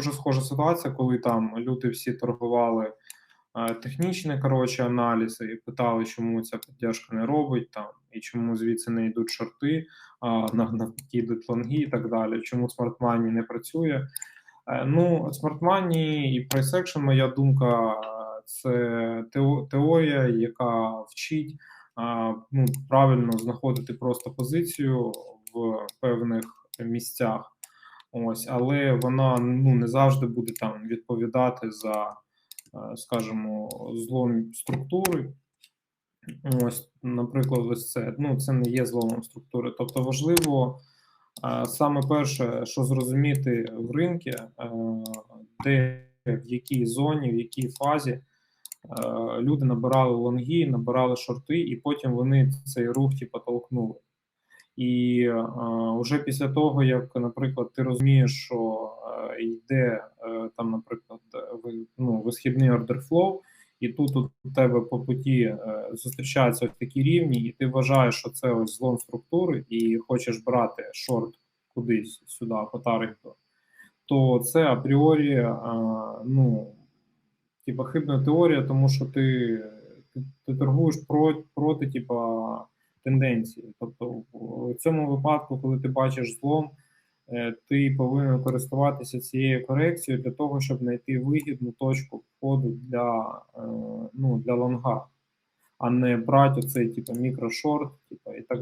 дуже схожа ситуація, коли там люди всі торгували е, технічний коротше аналіз і питали, чому ця підтяжка не робить там, і чому звідси не йдуть шорти, а навпаки йдуть лонги і так далі. Чому Money не працює? Е, Ну, Money і Action, моя думка, е, це теорія, яка вчить ну, правильно знаходити просто позицію в певних місцях. Ось, але вона ну не завжди буде там відповідати за, е, скажімо, злом структури. Ось, наприклад, ось це. Ну, це не є зломом структури. Тобто важливо е, саме перше, що зрозуміти в ринку, е, де в якій зоні, в якій фазі люди набирали лонги, набирали шорти, і потім вони цей рух типу, толкнули. І е, вже після того, як, наприклад, ти розумієш, що е, йде е, там, наприклад, е, ну, висхідний ордер флоу, і тут у тебе по путі е, зустрічаються такі рівні, і ти вважаєш, що це ось злом структури, і хочеш брати шорт кудись сюди, по тарифу, то це апріорі, е, ну, типа хибна теорія, тому що ти, ти, ти торгуєш про, проти, типа тенденції. Тобто, в цьому випадку, коли ти бачиш злом, е, ти повинен користуватися цією корекцією для того, щоб знайти вигідну точку входу для, е, ну, для лонга, а не брати оцей типу, мікрошорт, типу, і так